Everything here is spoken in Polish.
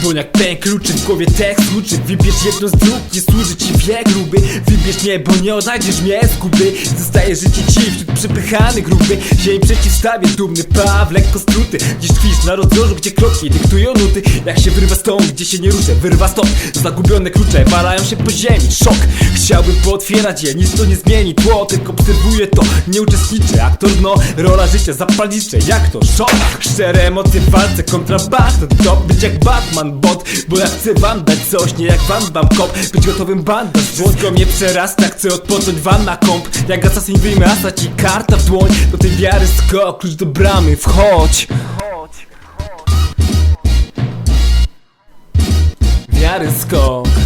dłoń jak pęk kluczy w głowie tekst kluczy Wybierz jedno z dróg, nie służy ci wiek gruby. Wybierz mnie, bo nie odnajdziesz mnie z guby Zostaje życie ci wśród przepychanych gruby. Ziemi przeciwstawię, dumny paw, lekko struty. Dziś tkwisz na rozdrożu, gdzie kroki dyktują nuty. Jak się wyrwa stąd, gdzie się nie ruszę, wyrwa stąd. Zagubione klucze walają się po ziemi, szok Chciałbym pootwierać je, nic to nie zmieni Tło, tylko obserwuję to, nie uczestniczę Aktor no, rola życia, zapalnicze, jak to szok. Szczere emocje w walce kontra Batman To być jak Batman bot, bo ja chcę wam dać coś Nie jak wam wam kop, być gotowym banda Wszystko mnie przerasta, chcę odpocząć wam na kąp Jak asasyn wyjmę asa ci karta w dłoń Do tej wiary skok, klucz do bramy, wchodź. Wiary skok